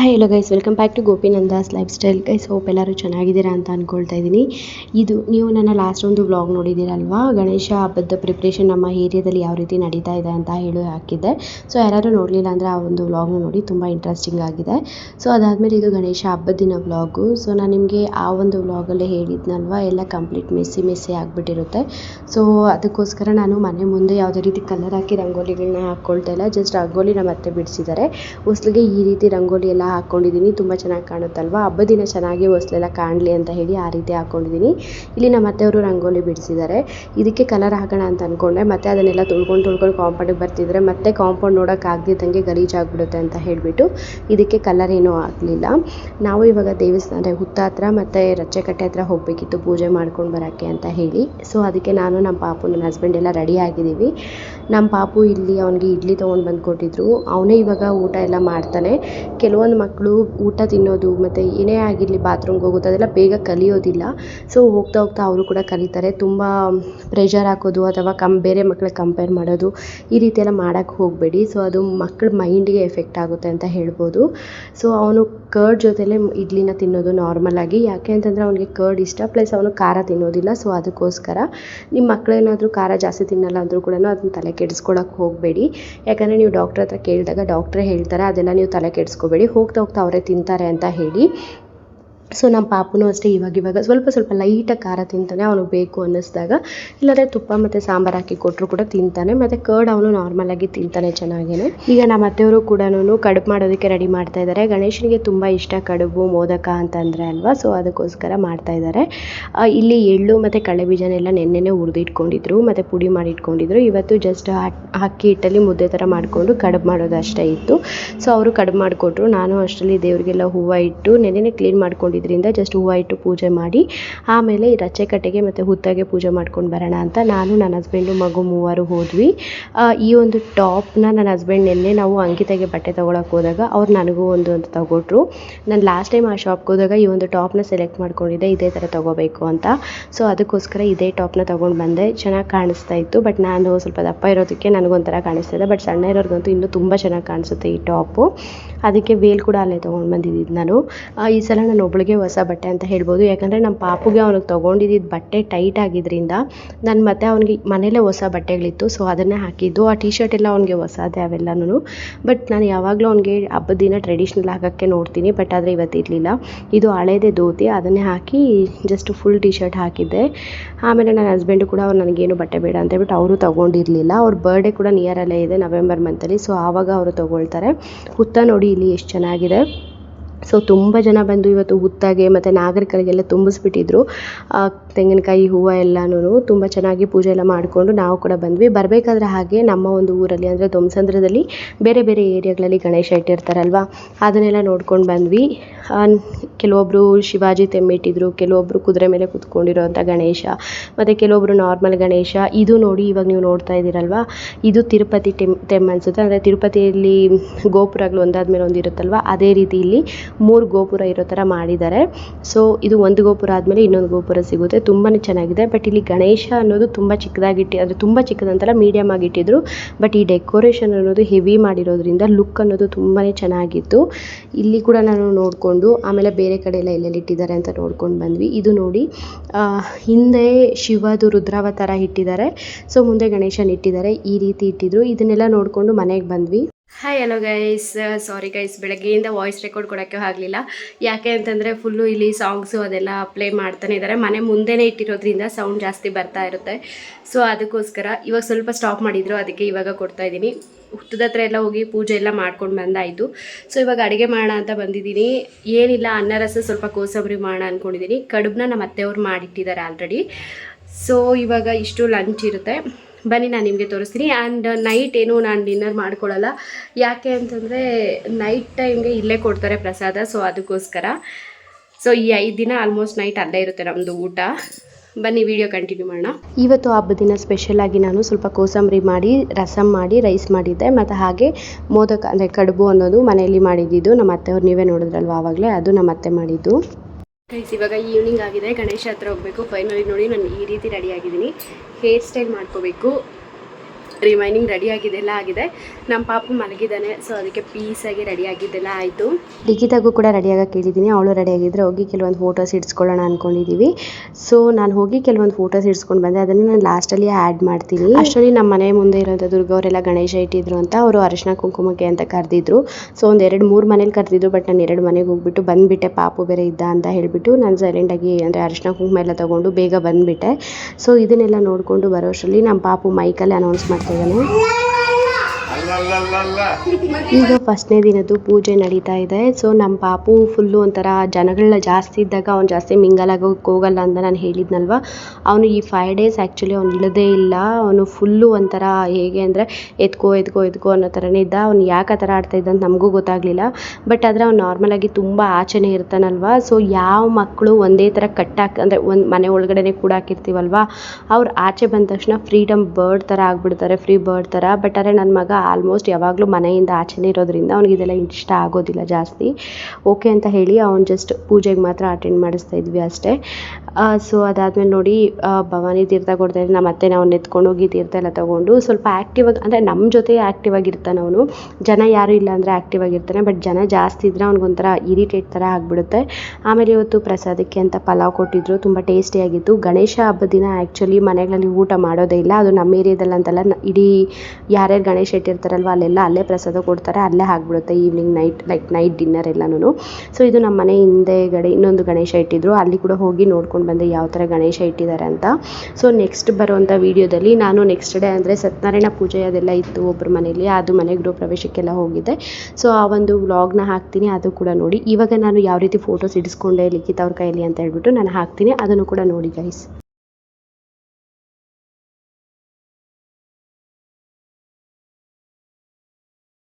Hi hello guys welcome back to Gopinandas lifestyle guys hope ಎಲ್ಲರೂ ಚೆನ್ನಾಗಿದ್ದೀರಾ ಅಂತ ಅಂದ್ಕೊಳ್ತಾ ಇದ್ದೀನಿ. ಇದು ನೀವು ನನ್ನ ಲಾಸ್ಟ್ ಒಂದು ವ್ಲಾಗ್ ನೋಡಿದ್ದೀರಲ್ವಾ? ಗಣೇಶ ಹಬ್ಬದ ಪ್ರಿಪ್ರೇಷನ್ ನಮ್ಮ ಏರಿಯಾದಲ್ಲಿ ಯಾವ ರೀತಿ ನಡೀತಾ ಇದೆ ಅಂತ ಹೇಳಿ ಹಾಕಿದ್ದೆ. ಸೊ ಯಾರಾದರೂ ನೋಡಲಿಲ್ಲ ಅಂದರೆ ಆ ಒಂದು ವ್ಲಾಗ್ನ ನೋಡಿ ತುಂಬ ಇಂಟ್ರೆಸ್ಟಿಂಗ್ ಆಗಿದೆ. ಸೊ ಅದಾದಮೇಲೆ ಇದು ಗಣೇಶ ಹಬ್ಬದ ದಿನ ವ್ಲಾಗು ಸೊ ನಾನು ನಿಮಗೆ ಆ ಒಂದು ವ್ಲಾಗಲ್ಲೇ ಹೇಳಿದ್ನಲ್ವಾ? ಎಲ್ಲ ಕಂಪ್ಲೀಟ್ ಮೆಸ್ಸಿ ಮೆಸ್ಸಿ ಆಗಿಬಿಟ್ಟಿರುತ್ತೆ. ಸೊ ಅದಕ್ಕೋಸ್ಕರ ನಾನು ಮನೆ ಮುಂದೆ ಯಾವುದೇ ರೀತಿ ಕಲರ್ ಹಾಕಿ ರಂಗೋಲಿಗಳನ್ನ ಹಾಕ್ಕೊಳ್ತಾ ಇಲ್ಲ. ಜಸ್ಟ್ ರಂಗೋಲಿನ ಮತ್ತೆ ಬಿಡಿಸಿದ್ದಾರೆ. ಹೊಸ್ಲಿಗೆ ಈ ರೀತಿ ರಂಗೋಲಿ ಎಲ್ಲ ಹಾಕ್ಕೊಂಡಿದ್ದೀನಿ ತುಂಬ ಚೆನ್ನಾಗಿ ಕಾಣುತ್ತಲ್ವಾ? ಹಬ್ಬದ ದಿನ ಚೆನ್ನಾಗಿ ಹೊಸ್ಲೆಲ್ಲ ಕಾಣಲಿ ಅಂತ ಹೇಳಿ ಆ ರೀತಿ ಹಾಕೊಂಡಿದ್ದೀನಿ. ಇಲ್ಲಿ ನಮ್ಮ ಅತ್ತೆಯವರು ರಂಗೋಲಿ ಬಿಡಿಸಿದ್ದಾರೆ. ಇದಕ್ಕೆ ಕಲರ್ ಹಾಕೋಣ ಅಂತ ಅಂದ್ಕೊಂಡೆ ಮತ್ತೆ ಅದನ್ನೆಲ್ಲ ತುಳ್ಕೊಂಡು ತುಳ್ಕೊಂಡು ಕಾಂಪೌಂಡಿಗೆ ಬರ್ತಿದ್ರೆ ಮತ್ತೆ ಕಾಂಪೌಂಡ್ ನೋಡೋಕೆ ಆಗದಿದ್ದಂಗೆ ಗಲೀಜಾಗ್ಬಿಡುತ್ತೆ ಅಂತ ಹೇಳಿಬಿಟ್ಟು ಇದಕ್ಕೆ ಕಲರ್ ಏನೂ ಆಗಲಿಲ್ಲ. ನಾವು ಇವಾಗ ದೇವಸ್ಥಾನ ಹುತ್ತ ಹತ್ರ ಮತ್ತು ರಚ್ಚೆಕಟ್ಟೆ ಹತ್ರ ಹೋಗಬೇಕಿತ್ತು ಪೂಜೆ ಮಾಡ್ಕೊಂಡು ಬರೋಕ್ಕೆ ಅಂತ ಹೇಳಿ. ಸೊ ಅದಕ್ಕೆ ನಾನು ನಮ್ಮ ಪಾಪು, ನನ್ನ ಹಸ್ಬೆಂಡ್ ಎಲ್ಲ ರೆಡಿ ಆಗಿದ್ದೀವಿ. ನಮ್ಮ ಪಾಪು ಇಲ್ಲಿ ಅವನಿಗೆ ಇಡ್ಲಿ ತೊಗೊಂಡು ಬಂದು ಕೊಟ್ಟಿದ್ರು. ಅವನೇ ಇವಾಗ ಊಟ ಎಲ್ಲ ಮಾಡ್ತಾನೆ. ಕೆಲವೊಂದು ಮಕ್ಕಳು ಊಟ ತಿನ್ನೋದು ಮತ್ತು ಏನೇ ಆಗಿರಲಿ ಬಾತ್ರೂಮ್ಗೆ ಹೋಗೋದು, ಅದೆಲ್ಲ ಬೇಗ ಕಲಿಯೋದಿಲ್ಲ. ಸೊ ಹೋಗ್ತಾ ಹೋಗ್ತಾ ಅವರು ಕೂಡ ಕಲಿತಾರೆ. ತುಂಬ ಪ್ರೆಷರ್ ಹಾಕೋದು ಅಥವಾ ಕಮ್ ಬೇರೆ ಮಕ್ಳಿಗೆ ಕಂಪೇರ್ ಮಾಡೋದು ಈ ರೀತಿ ಎಲ್ಲ ಮಾಡೋಕ್ಕೆ ಹೋಗಬೇಡಿ. ಸೊ ಅದು ಮಕ್ಕಳ ಮೈಂಡಿಗೆ ಎಫೆಕ್ಟ್ ಆಗುತ್ತೆ ಅಂತ ಹೇಳ್ಬೋದು. ಸೊ ಅವನು ಕರ್ಡ್ ಜೊತೆಲೇ ಇಡ್ಲಿನ ತಿನ್ನೋದು ನಾರ್ಮಲಾಗಿ ಯಾಕೆ ಅಂತಂದರೆ ಅವನಿಗೆ ಕರ್ಡ್ ಇಷ್ಟ ಪ್ಲಸ್ ಅವನು ಖಾರ ತಿನ್ನೋದಿಲ್ಲ ಸೊ ಅದಕ್ಕೋಸ್ಕರ ನಿಮ್ಮ ಮಕ್ಕಳೇನಾದರೂ ಖಾರ ಜಾಸ್ತಿ ತಿನ್ನಲ್ಲ ಅಂದರೂ ಕೂಡ ಅದನ್ನ ತಲೆ ಕೆಡಿಸ್ಕೊಳಕ್ಕೆ ಹೋಗಬೇಡಿ. ಯಾಕಂದರೆ ನೀವು ಡಾಕ್ಟ್ರ್ ಹತ್ರ ಕೇಳಿದಾಗ ಡಾಕ್ಟ್ರೇ ಹೇಳ್ತಾರೆ, ಅದೆಲ್ಲ ನೀವು ತಲೆ ಕೆಡಿಸ್ಕೋಬೇಡಿ. ಹೋಗ್ತಾ ಹೋಗ್ತಾ ಅವರೇ ತಿಂತಾರೆ ಅಂತ ಹೇಳಿ. ಸೊ ನಮ್ಮ ಪಾಪುನೂ ಅಷ್ಟೇ ಇವಾಗ ಇವಾಗ ಸ್ವಲ್ಪ ಸ್ವಲ್ಪ ಲೈಟಾಗಿ ಖಾರ ತಿಂತಾನೆ, ಅವನಿಗೆ ಬೇಕು ಅನ್ನಿಸ್ದಾಗ, ಇಲ್ಲಾಂದರೆ ತುಪ್ಪ ಮತ್ತು ಸಾಂಬಾರು ಹಾಕಿ ಕೊಟ್ಟರು ಕೂಡ ತಿಂತಾನೆ, ಮತ್ತು ಕರ್ಡ್ ಅವನು ನಾರ್ಮಲಾಗಿ ತಿಂತಾನೆ ಚೆನ್ನಾಗೇ ಈಗ ನಮ್ಮ ಅತ್ತೆಯವರು ಕೂಡ ಕಡುಬು ಮಾಡೋದಕ್ಕೆ ರೆಡಿ ಮಾಡ್ತಾ ಇದ್ದಾರೆ. ಗಣೇಶನಿಗೆ ತುಂಬ ಇಷ್ಟ ಕಡುಬು, ಮೋದಕ ಅಂತಂದರೆ ಅಲ್ವಾ? ಸೊ ಅದಕ್ಕೋಸ್ಕರ ಮಾಡ್ತಾ ಇದ್ದಾರೆ. ಇಲ್ಲಿ ಎಳ್ಳು ಮತ್ತು ಕಳೆ ಬೀಜನೆಲ್ಲ ನೆನ್ನೆನೇ ಹುರಿದಿಟ್ಕೊಂಡಿದ್ರು, ಮತ್ತು ಪುಡಿ ಮಾಡಿ ಇಟ್ಕೊಂಡಿದ್ರು ಇವತ್ತು ಜಸ್ಟ್ ಅಕ್ಕಿ ಹಿಟ್ಟಲ್ಲಿ ಮುದ್ದೆ ಥರ ಮಾಡಿಕೊಂಡು ಕಡುಬು ಮಾಡೋದು ಅಷ್ಟೇ ಇತ್ತು. ಸೊ ಅವರು ಕಡುಬು ಮಾಡಿಕೊಟ್ರು. ನಾನು ಅಷ್ಟರಲ್ಲಿ ದೇವರಿಗೆಲ್ಲ ಹೂವು ಇಟ್ಟು, ನೆನ್ನೆನೇ ಕ್ಲೀನ್ ಮಾಡ್ಕೊಂಡಿದ್ರಿಂದ ಜಸ್ಟ್ ಹೂವು ಇಟ್ಟು ಪೂಜೆ ಮಾಡಿ, ಆಮೇಲೆ ಈ ರಚ್ಚೆಕಟ್ಟೆಗೆ ಮತ್ತು ಹುತ್ತಗೆ ಪೂಜೆ ಮಾಡ್ಕೊಂಡು ಬರೋಣ ಅಂತ ನಾನು ನನ್ನ ಹಸ್ಬೆಂಡು ಮಗು ಮೂವರು ಹೋದ್ವಿ. ಈ ಒಂದು ಟಾಪ್ನ ನನ್ನ ಹಸ್ಬೆಂಡ್ ನಿನ್ನೆ ನಾವು ಅಂಕಿತೆಗೆ ಬಟ್ಟೆ ತೊಗೊಳಕ್ಕೆ ಹೋದಾಗ ಅವ್ರು ನನಗೂ ಒಂದು ಅಂತ ತಗೊಟ್ರು. ನಾನು ಲಾಸ್ಟ್ ಟೈಮ್ ಆ ಶಾಪ್ಗೆ ಹೋದಾಗ ಈ ಒಂದು ಟಾಪ್ನ ಸೆಲೆಕ್ಟ್ ಮಾಡ್ಕೊಂಡಿದ್ದೆ, ಇದೇ ಥರ ತೊಗೋಬೇಕು ಅಂತ. ಸೊ ಅದಕ್ಕೋಸ್ಕರ ಇದೇ ಟಾಪ್ನ ತೊಗೊಂಡು ಬಂದೆ. ಚೆನ್ನಾಗಿ ಕಾಣಿಸ್ತಾ ಇತ್ತು ಬಟ್ ನಾನು ಸ್ವಲ್ಪ ದಪ್ಪ ಇರೋದಕ್ಕೆ ನನಗೊಂಥರ ಕಾಣಿಸ್ತಾ ಇದೆ ಬಟ್ ಸಣ್ಣ ಇರೋರ್ಗಂತೂ ಇನ್ನೂ ತುಂಬ ಚೆನ್ನಾಗಿ ಕಾಣಿಸುತ್ತೆ ಈ ಟಾಪು ಅದಕ್ಕೆ ವೇಲ್ ಕೂಡ ಅಲ್ಲೇ ತೊಗೊಂಡು ಬಂದಿದ್ದು ನಾನು. ಈ ಸಲ ನಾನು ಒಬ್ಳಿಗೆ ಹೊಸ ಬಟ್ಟೆ ಅಂತ ಹೇಳ್ಬೋದು. ಯಾಕಂದರೆ ನಮ್ಮ ಪಾಪುಗೆ ಅವ್ನಿಗೆ ತೊಗೊಂಡಿದ್ದ ಬಟ್ಟೆ ಟೈಟ್ ಆಗಿದ್ದರಿಂದ ನಾನು ಮತ್ತೆ ಅವನಿಗೆ ಮನೇಲೇ ಹೊಸ ಬಟ್ಟೆಗಳಿತ್ತು. ಸೊ ಅದನ್ನೇ ಹಾಕಿದ್ದು. ಆ ಟಿ ಶರ್ಟ್ ಎಲ್ಲ ಅವನಿಗೆ ಹೊಸದೇ ಅವೆಲ್ಲನೂ ಬಟ್ ನಾನು ಯಾವಾಗಲೂ ಅವನಿಗೆ ಹಬ್ಬದ ದಿನ ಟ್ರೆಡಿಷ್ನಲ್ ಹಾಕೋಕ್ಕೆ ನೋಡ್ತೀನಿ. ಬಟ್ ಆದರೆ ಇವತ್ತು ಇರಲಿಲ್ಲ. ಇದು ಹಳೇದೇ ಧೋತಿ. ಅದನ್ನೇ ಹಾಕಿ ಜಸ್ಟ್ ಫುಲ್ ಟಿ ಶರ್ಟ್ ಹಾಕಿದ್ದೆ. ಆಮೇಲೆ ನನ್ನ ಹಸ್ಬೆಂಡು ಕೂಡ ಅವ್ರು ನನಗೇನು ಬಟ್ಟೆ ಬೇಡ ಅಂತ ಹೇಳ್ಬಿಟ್ಟು ಅವರು ತೊಗೊಂಡಿರಲಿಲ್ಲ. ಅವ್ರ ಬರ್ಡೇ ಕೂಡ ನಿಯರಲ್ಲೇ ಇದೆ ನವೆಂಬರ್ ಮಂತಲ್ಲಿ ಸೊ ಆವಾಗ ಅವರು ತೊಗೊಳ್ತಾರೆ. ಹುತ್ತ ನೋಡಿ ಇಲ್ಲಿ ಎಷ್ಟು ಚೆನ್ನಾಗಿದೆ. ಸೊ ತುಂಬ ಜನ ಬಂದು ಇವತ್ತು ಹುತ್ತಾಗೆ ಮತ್ತು ನಾಗರಿಕರಿಗೆಲ್ಲ ತುಂಬಿಸ್ಬಿಟ್ಟಿದ್ರು. ತೆಂಗಿನಕಾಯಿ, ಹೂವು ಎಲ್ಲನೂ ತುಂಬ ಚೆನ್ನಾಗಿ ಪೂಜೆ ಎಲ್ಲ ಮಾಡಿಕೊಂಡು ನಾವು ಕೂಡ ಬಂದ್ವಿ. ಬರಬೇಕಾದ್ರೆ ಹಾಗೆ ನಮ್ಮ ಒಂದು ಊರಲ್ಲಿ ಅಂದರೆ ದೊಮ್ಸಂದ್ರದಲ್ಲಿ ಬೇರೆ ಬೇರೆ ಏರಿಯಾಗಳಲ್ಲಿ ಗಣೇಶ ಇಟ್ಟಿರ್ತಾರಲ್ವ, ಅದನ್ನೆಲ್ಲ ನೋಡ್ಕೊಂಡು ಬಂದ್ವಿ. ಕೆಲವೊಬ್ಬರು ಶಿವಾಜಿ ತೆಮ್ಮಿಟ್ಟಿದ್ರು ಕೆಲವೊಬ್ಬರು ಕುದುರೆ ಮೇಲೆ ಕುತ್ಕೊಂಡಿರೋಂಥ ಗಣೇಶ, ಮತ್ತು ಕೆಲವೊಬ್ಬರು ನಾರ್ಮಲ್ ಗಣೇಶ, ಇದು ನೋಡಿ ಇವಾಗ ನೀವು ನೋಡ್ತಾ ಇದ್ದೀರಲ್ವಾ? ಇದು ತಿರುಪತಿ ಟೆಮ್ ತೆಮ್ಮ ಅನಿಸುತ್ತೆ. ಅಂದರೆ ತಿರುಪತಿಯಲ್ಲಿ ಗೋಪುರಗಳು ಒಂದಾದ್ಮೇಲೆ ಒಂದು ಇರುತ್ತಲ್ವ? ಅದೇ ರೀತಿ ಇಲ್ಲಿ ಮೂರು ಗೋಪುರ ಇರೋ ಥರ ಮಾಡಿದ್ದಾರೆ. ಸೊ ಇದು ಒಂದು ಗೋಪುರ ಆದಮೇಲೆ ಇನ್ನೊಂದು ಗೋಪುರ ಸಿಗುತ್ತೆ. ತುಂಬಾ ಚೆನ್ನಾಗಿದೆ. ಬಟ್ ಇಲ್ಲಿ ಗಣೇಶ ಅನ್ನೋದು ತುಂಬ ಚಿಕ್ಕದಾಗಿಟ್ಟು, ಅಂದರೆ ತುಂಬ ಚಿಕ್ಕದಂತಲ್ಲ ಮೀಡಿಯಮ್ ಆಗಿಟ್ಟಿದ್ರು. ಬಟ್ ಈ ಡೆಕೋರೇಷನ್ ಅನ್ನೋದು ಹೆವಿ ಮಾಡಿರೋದ್ರಿಂದ ಲುಕ್ ಅನ್ನೋದು ತುಂಬಾ ಚೆನ್ನಾಗಿತ್ತು. ಇಲ್ಲಿ ಕೂಡ ನಾನು ನೋಡಿಕೊಂಡು ಆಮೇಲೆ ಬೇರೆ ಕಡೆ ಎಲ್ಲ ಎಲ್ಲೆಲ್ಲಿ ಇಟ್ಟಿದ್ದಾರೆ ಅಂತ ನೋಡ್ಕೊಂಡು ಬಂದ್ವಿ. ಇದು ನೋಡಿ ಹಿಂದೆ ಶಿವದು ರುದ್ರಾವತಾರ ಇಟ್ಟಿದ್ದಾರೆ. ಸೊ ಮುಂದೆ ಗಣೇಶನ ಇಟ್ಟಿದ್ದಾರೆ. ಈ ರೀತಿ ಇಟ್ಟಿದ್ರು. ಇದನ್ನೆಲ್ಲ ನೋಡಿಕೊಂಡು ಮನೆಗೆ ಬಂದ್ವಿ. Hi hello guys sorry guys ಬೆಳಗ್ಗೆಯಿಂದ ವಾಯ್ಸ್ ರೆಕಾರ್ಡ್ ಕೊಡೋಕ್ಕೆ ಆಗಲಿಲ್ಲ. ಯಾಕೆ ಅಂತಂದರೆ ಫುಲ್ಲು ಇಲ್ಲಿ ಸಾಂಗ್ಸು ಅದೆಲ್ಲ ಪ್ಲೇ ಮಾಡ್ತಾನೆ ಇದ್ದಾರೆ ಮನೆ ಮುಂದೆನೇ ಇಟ್ಟಿರೋದ್ರಿಂದ ಸೌಂಡ್ ಜಾಸ್ತಿ ಬರ್ತಾ ಇರುತ್ತೆ. ಸೊ ಅದಕ್ಕೋಸ್ಕರ ಇವಾಗ ಸ್ವಲ್ಪ ಸ್ಟಾಪ್ ಮಾಡಿದ್ರು, ಅದಕ್ಕೆ ಇವಾಗ ಕೊಡ್ತಾ ಇದ್ದೀನಿ. ಹುತ್ತದ ಹತ್ರ ಎಲ್ಲ ಹೋಗಿ ಪೂಜೆ ಎಲ್ಲ ಮಾಡ್ಕೊಂಡು ಬಂದಾಯಿತು. ಸೊ ಇವಾಗ ಅಡುಗೆ ಮಾಡೋಣ ಅಂತ ಬಂದಿದ್ದೀನಿ. ಏನಿಲ್ಲ, ಅನ್ನ ರಸ ಸ್ವಲ್ಪ ಕೋಸಂಬರಿ ಮಾಡೋಣ ಅಂದ್ಕೊಂಡಿದ್ದೀನಿ ಕಡುಬನ್ನ ನಮ್ಮ ಅತ್ತೆಯವ್ರು ಮಾಡಿಟ್ಟಿದ್ದಾರೆ ಆಲ್ರೆಡಿ ಸೊ ಇವಾಗ ಇಷ್ಟು ಲಂಚ್ ಇರುತ್ತೆ. ಬನ್ನಿ, ನಾನು ನಿಮಗೆ ತೋರಿಸ್ತೀನಿ. ಆ್ಯಂಡ್ ನೈಟ್ ಏನು ನಾನು ಡಿನ್ನರ್ ಮಾಡ್ಕೊಳ್ಳಲ್ಲ ಯಾಕೆ ಅಂತಂದರೆ ನೈಟ್ ಟೈಮ್ಗೆ ಇಲ್ಲೇ ಕೊಡ್ತಾರೆ ಪ್ರಸಾದ ಸೊ ಅದಕ್ಕೋಸ್ಕರ. ಸೊ ಈ ಐದು ದಿನ ಆಲ್ಮೋಸ್ಟ್ ನೈಟ್ ಅಲ್ಲೇ ಇರುತ್ತೆ ನಮ್ಮದು ಊಟ. ಬನ್ನಿ ವಿಡಿಯೋ ಕಂಟಿನ್ಯೂ ಮಾಡೋಣ. ಇವತ್ತು ಹಬ್ಬದ ದಿನ ಸ್ಪೆಷಲ್ ಆಗಿ ನಾನು ಸ್ವಲ್ಪ ಕೋಸಂಬರಿ ಮಾಡಿ, ರಸಂ ಮಾಡಿ ರೈಸ್ ಮಾಡಿದ್ದೆ. ಮತ್ತು ಹಾಗೆ ಮೋದಕ, ಅಂದರೆ ಕಡುಬು ಅನ್ನೋದು ಮನೆಯಲ್ಲಿ ಮಾಡಿದ್ದಿದ್ದು ನಮ್ಮ ಅತ್ತೆಯವ್ರು ನೀವೇ ನೋಡಿದ್ರಲ್ವ ಆವಾಗಲೇ, ಅದು ನಮ್ಮ ಅತ್ತೆ ಮಾಡಿದ್ದು. ಗೈಸ್ ಇವಾಗ ಈವ್ನಿಂಗ್ ಆಗಿದೆ. ಗಣೇಶ ಹತ್ರ ಹೋಗಬೇಕು. ಫೈನಲಿ ನೋಡಿ, ನಾನು ಈ ರೀತಿ ರೆಡಿ ಆಗಿದ್ದೀನಿ. ಹೇರ್ ಸ್ಟೈಲ್ ಮಾಡ್ಕೋಬೇಕು. ರಿಮೈನಿಂಗ್ ರೆಡಿ ಆಗಿದ್ದೆಲ್ಲ ಆಗಿದೆ. ನಮ್ಮ ಪಾಪು ಮಲಗಿದ್ದಾನೆ ಸೊ ಅದಕ್ಕೆ ಪೀಸಾಗಿ ರೆಡಿ ಆಗಿದ್ದೆಲ್ಲ ಆಯಿತು. ಲಿಖಿತಾಗೂ ಕೂಡ ರೆಡಿಯಾಗಕ್ಕೆ ಕೇಳಿದ್ದೀನಿ ಅವಳು ರೆಡಿ ಆಗಿದ್ದರೆ ಹೋಗಿ ಕೆಲವೊಂದು ಫೋಟೋಸ್ ಇಡ್ಸ್ಕೊಳ್ಳೋಣ ಅಂದ್ಕೊಂಡಿದ್ದೀವಿ ಸೊ ನಾನು ಹೋಗಿ ಕೆಲವೊಂದು ಫೋಟೋಸ್ ಇಡ್ಸ್ಕೊಂಡು ಬಂದೆ. ಅದನ್ನು ನಾನು ಲಾಸ್ಟಲ್ಲಿ ಆ್ಯಡ್ ಮಾಡ್ತೀನಿ. ಅಷ್ಟರಲ್ಲಿ ನಮ್ಮ ಮನೆ ಮುಂದೆ ಇರೋಂಥ ದುರ್ಗ ಅವರೆಲ್ಲ ಗಣೇಶ ಇಟ್ಟಿದ್ರು ಅಂತ ಅವರು ಅರಿಶಿನ ಕುಂಕುಮಕ್ಕೆ ಅಂತ ಕರೆದಿದ್ರು. ಸೊ ಒಂದು ಎರಡು ಮೂರು ಮನೇಲಿ ಕರೆದಿದ್ರು ಬಟ್ ನಾನು ಎರಡು ಮನೆಗೆ ಹೋಗ್ಬಿಟ್ಟು ಬಂದುಬಿಟ್ಟೆ. ಪಾಪು ಬೇರೆ ಇದ್ದ ಅಂತ ಹೇಳಿಬಿಟ್ಟು ನಾನು ಸೈಲೆಂಟಾಗಿ ಅಂದರೆ ಅರಿಶಿನ ಕುಂಕುಮ ಎಲ್ಲ ತೊಗೊಂಡು ಬೇಗ ಬಂದುಬಿಟ್ಟೆ. ಸೊ ಇದನ್ನೆಲ್ಲ ನೋಡಿಕೊಂಡು ಬರೋಷ್ಟರಲ್ಲಿ ನಮ್ಮ ಪಾಪು ಮೈಕಲ್ಲಿ ಅನೌನ್ಸ್ ಮಾಡ್ತಾ ಇದ್ದಾನೆ ಈಗ ಫಸ್ಟ್ನೇ ದಿನದ್ದು ಪೂಜೆ ನಡೀತಾ ಇದೆ. ಸೊ ನಮ್ಮ ಪಾಪು ಫುಲ್ಲು ಒಂಥರ ಜನಗಳನ್ನ ಜಾಸ್ತಿ ಇದ್ದಾಗ ಅವ್ನು ಜಾಸ್ತಿ ಮಿಂಗಲ್ ಆಗೋಕ್ಕೆ ಹೋಗಲ್ಲ ಅಂತ ನಾನು ಹೇಳಿದ್ನಲ್ವ? ಅವನು ಈ ಫೈವ್ ಡೇಸ್ ಆ್ಯಕ್ಚುಲಿ ಅವ್ನು ಇಳದೇ ಇಲ್ಲ. ಅವನು ಫುಲ್ಲು ಒಂಥರ ಹೇಗೆ ಅಂದರೆ ಎತ್ಕೋ ಎತ್ಕೋ ಎತ್ಕೋ ಅನ್ನೋ ಥರನೇ ಇದ್ದ. ಅವ್ನು ಯಾಕೆ ಆ ಥರ ಆಡ್ತಾ ಇದ್ದ ಅಂತ ನಮಗೂ ಗೊತ್ತಾಗಲಿಲ್ಲ. ಬಟ್ ಆದರೆ ಅವ್ನು ನಾರ್ಮಲಾಗಿ ತುಂಬ ಆಚೆನೇ ಇರ್ತಾನಲ್ವ? ಸೊ ಯಾವ ಮಕ್ಕಳು ಒಂದೇ ಥರ ಕಟ್ಟಾಕಿ ಅಂದರೆ ಒಂದು ಮನೆ ಒಳಗಡೆನೆ ಕೂಡ ಹಾಕಿರ್ತೀವಲ್ವ? ಅವ್ರು ಆಚೆ ಬಂದ ತಕ್ಷಣ ಫ್ರೀಡಮ್ ಬರ್ಡ್ ಥರ ಆಗ್ಬಿಡ್ತಾರೆ ಫ್ರೀ ಬರ್ಡ್ ಥರ. ಬಟ್ ಆದರೆ ನನ್ನ ಮಗ ಆಲ್ಮೋಸ್ಟ್ ಯಾವಾಗಲೂ ಮನೆಯಿಂದ ಆಚೆನೇ ಇರೋದ್ರಿಂದ ಅವ್ನಿಗೆ ಇದೆಲ್ಲ ಇಷ್ಟ ಆಗೋದಿಲ್ಲ ಜಾಸ್ತಿ. ಓಕೆ ಅಂತ ಹೇಳಿ ಅವ್ನು ಜಸ್ಟ್ ಪೂಜೆಗೆ ಮಾತ್ರ ಅಟೆಂಡ್ ಮಾಡಿಸ್ತಾ ಇದ್ವಿ ಅಷ್ಟೇ. ಸೊ ಅದಾದಮೇಲೆ ನೋಡಿ ಭವಾನಿ ತೀರ್ಥ ಕೊಡ್ತಾ ನಮ್ಮ ಅತ್ತೆ ನೆತ್ಕೊಂಡು ಎತ್ಕೊಂಡು ಹೋಗಿ ತೀರ್ಥ ಎಲ್ಲ ತೊಗೊಂಡು ಸ್ವಲ್ಪ ಆ್ಯಕ್ಟಿವ್ ಆಗಿ, ಅಂದರೆ ನಮ್ಮ ಜೊತೆ ಆ್ಯಕ್ಟಿವ್ ಆಗಿರ್ತಾನೆ ಅವನು. ಜನ ಯಾರು ಇಲ್ಲ ಅಂದರೆ ಆ್ಯಕ್ಟಿವ್ ಆಗಿರ್ತಾನೆ ಬಟ್ ಜನ ಜಾಸ್ತಿ ಇದ್ದರೆ ಅವ್ನಿಗೊಂಥರ ಇರಿಟೇಟ್ ಥರ ಆಗಿಬಿಡುತ್ತೆ. ಆಮೇಲೆ ಇವತ್ತು ಪ್ರಸಾದಕ್ಕೆ ಅಂತ ಪಲಾವ್ ಕೊಟ್ಟಿದ್ರು, ತುಂಬ ಟೇಸ್ಟಿಯಾಗಿತ್ತು ಗಣೇಶ ಹಬ್ಬದ ದಿನ ಆ್ಯಕ್ಚುಲಿ ಮನೆಗಳಲ್ಲಿ ಊಟ ಮಾಡೋದೇ ಇಲ್ಲ, ಅದು ನಮ್ಮ ಏರಿಯಾದಲ್ಲಿ ಅಂತಲ್ಲ ಇಡೀ ಯಾರ್ಯಾರು ಗಣೇಶ ಇಟ್ಟಿರ್ತಾರಲ್ವ ಅಲ್ಲೆಲ್ಲ ಅಲ್ಲೇ ಪ್ರಸಾದ ಕೊಡ್ತಾರೆ, ಅಲ್ಲೇ ಆಗಿಬಿಡುತ್ತೆ evening night like night dinner ಎಲ್ಲನೂ ಸೊ ಇದು ನಮ್ಮ ಮನೆ ಹಿಂದೆಗಡೆ ಇನ್ನೊಂದು ಗಣೇಶ ಇಟ್ಟಿದ್ರು. ಅಲ್ಲಿ ಕೂಡ ಹೋಗಿ ನೋಡ್ಕೊಂಡು ಬಂದೆ ಯಾವ ಥರ ಗಣೇಶ ಇಟ್ಟಿದ್ದಾರೆ ಅಂತ. ಸೊ ನೆಕ್ಸ್ಟ್ ಬರುವಂಥ ವೀಡಿಯೋದಲ್ಲಿ ನಾನು ನೆಕ್ಸ್ಟ್ ಡೇ ಅಂದರೆ ಸತ್ಯನಾರಾಯಣ ಪೂಜೆ ಅದೆಲ್ಲ ಇತ್ತು ಒಬ್ಬರ ಮನೇಲಿ ಅದು ಮನೆ ಗೃಹ ಪ್ರವೇಶಕ್ಕೆಲ್ಲ ಹೋಗಿದ್ದೆ. ಸೊ ಆ ಒಂದು ವ್ಲಾಗ್ನ ಹಾಕ್ತೀನಿ, ಅದು ಕೂಡ ನೋಡಿ. ಇವಾಗ ನಾನು ಯಾವ ರೀತಿ ಫೋಟೋಸ್ ಇಡಿಸ್ಕೊಂಡೆ ಲಿಖಿತ ಅವ್ರ ಕೈಯಲ್ಲಿ ಅಂತ ಹೇಳ್ಬಿಟ್ಟು ನಾನು ಹಾಕ್ತೀನಿ. ಅದನ್ನು ಕೂಡ ನೋಡಿ ಗೈಸ್